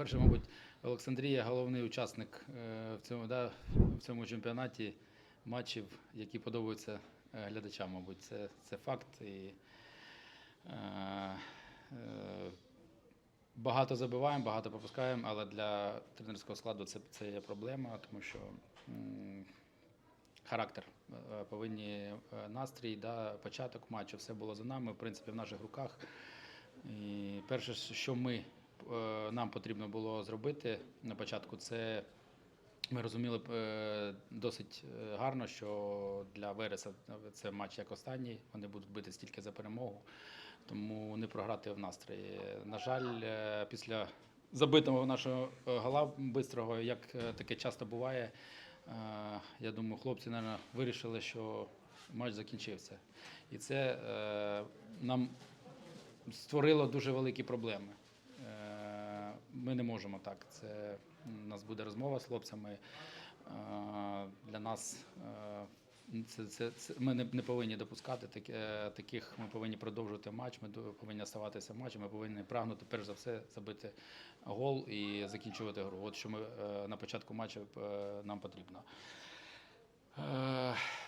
По-перше, мабуть, Олександрія головний учасник е, в цьому, да, в цьому чемпіонаті матчів, які подобаються е, глядачам, мабуть. Це, це факт. І, е, багато забиваємо, багато пропускаємо, але для тренерського складу це, це є проблема, тому що м, характер повинні настрій, да, початок матчу, все було за нами, в принципі, в наших руках. І перше, що ми, нам потрібно було зробити на початку, це ми розуміли е, досить е, гарно, що для Вереса це матч як останній. Вони будуть бити стільки за перемогу, тому не програти в настрої. На жаль, е, після забитого нашого е, гола бистрого, як е, таке часто буває, е, я думаю, хлопці мабуть, вирішили, що матч закінчився. І це е, нам створило дуже великі проблеми. Ми не можемо так. Це у нас буде розмова з хлопцями. Для нас е, це, це, це ми не, не повинні допускати таких. Ми повинні продовжувати матч. Ми повинні оставатися в матчі. Ми повинні прагнути перш за все забити гол і закінчувати гру. От що ми е, на початку матчу е, нам потрібно.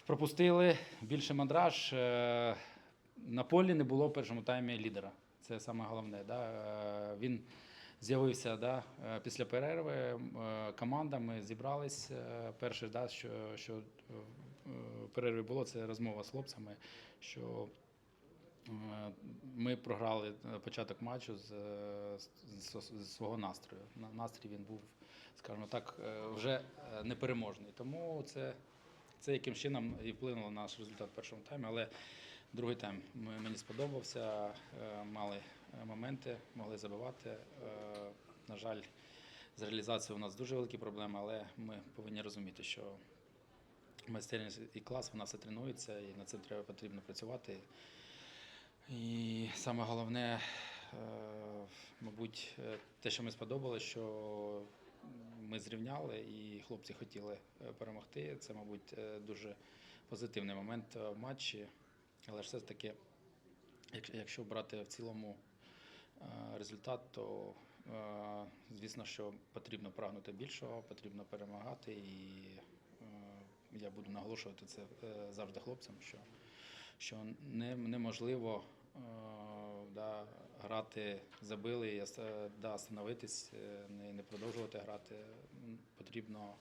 Пропустили більше мандраж. На полі не було в першому таймі лідера. Це саме головне. Да? Він з'явився да, е, після перерви. е, Команда, ми зібрались. Е, Перше, да, що, що в перерві було, це розмова з хлопцями, що ми програли початок матчу з, з, з- свого настрою. Настрій він був, скажімо так, вже непереможний. Тому це, це яким чином і вплинуло на наш результат в першому таймі. Але другий тайм мені сподобався, мали моменти, могли забивати. Е, На жаль, з реалізацією у нас дуже великі проблеми, але ми повинні розуміти, що майстерність і клас вона все тренується, і над цим треба потрібно працювати. І саме головне, е, мабуть, е, те, що ми сподобалося, що ми зрівняли і хлопці хотіли е, перемогти. Це, мабуть, е, дуже позитивний момент е, в матчі. Але ж все таки, якщо- брати в цілому е, результат, то е, звісно, що потрібно прагнути більшого, потрібно перемагати. І е, я буду наголошувати це е, завжди хлопцям, що, що не, неможливо е, да, грати забили да, остановитись, е, не, не продовжувати грати. Потрібно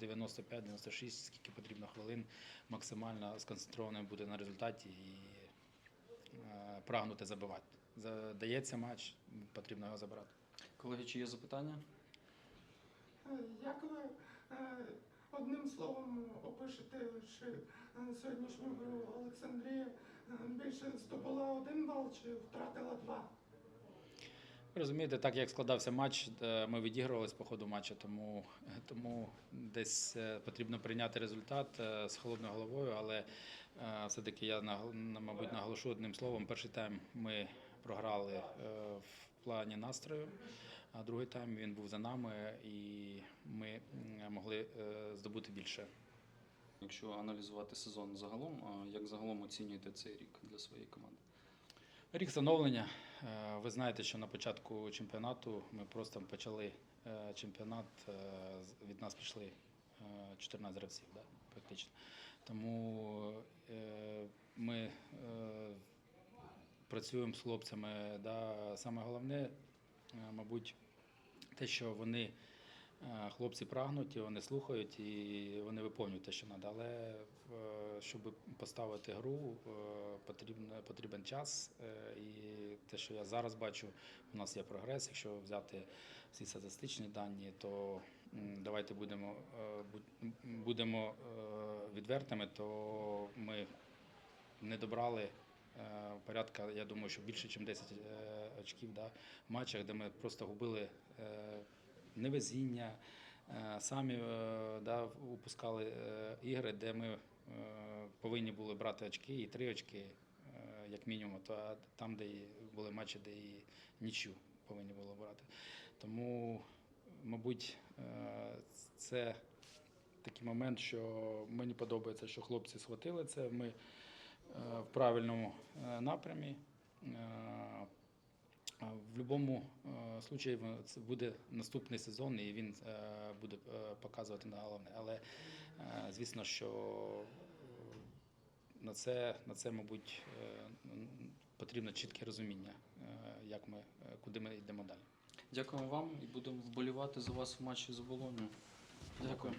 е, 95-96, скільки потрібно хвилин, максимально сконцентрованим бути на результаті і е, прагнути забивати. Дається матч, потрібно його забирати. Колеги, чи є запитання? Е, Як ви е, одним словом опишете ще е, сьогоднішню гру Олександрія більше здобула один бал чи втратила два? Розумієте, так як складався матч, ми відігрувалися по ходу матчу, тому, тому десь потрібно прийняти результат з холодною головою, але все-таки я на- мабуть наголошу одним словом. Перший тайм ми програли е, в плані настрою, а другий тайм він був за нами і ми могли е, здобути більше. Якщо аналізувати сезон загалом, як загалом оцінюєте цей рік для своєї команди? Рік становлення. Е, Ви знаєте, що на початку чемпіонату ми просто почали чемпіонат. Від нас пішли е, 14 гравців, да, практично. Тому ми працюємо з хлопцями. Да. Саме головне, е, мабуть, те, що вони. е, Хлопці прагнуть, і вони слухають і вони виконують те, що треба. Але е, щоб поставити гру, потрібно, потрібен час. І те, що я зараз бачу, у нас є прогрес. Якщо взяти всі статистичні дані, то давайте будемо, будемо відвертими, то ми не добрали. Е, Порядка, я думаю, що більше, ніж 10 е, очків да, в матчах, де ми просто губили е, невезіння, самі да, упускали ігри, де ми повинні були брати очки і три очки, як мінімум, то там, де були матчі, де і нічю повинні були брати. Тому, мабуть, це такий момент, що мені подобається, що хлопці схватили це. Ми в правильному е, напрямі. Е, В будь-якому е, случаї в- це буде наступний сезон, і він е, буде е, показувати на головне. Але е, звісно, що е, на це, на це, мабуть, е, потрібно чітке розуміння, е, як ми, е, куди ми йдемо далі. Дякуємо вам і будемо вболівати за вас в матчі з Оболонью. Дякую.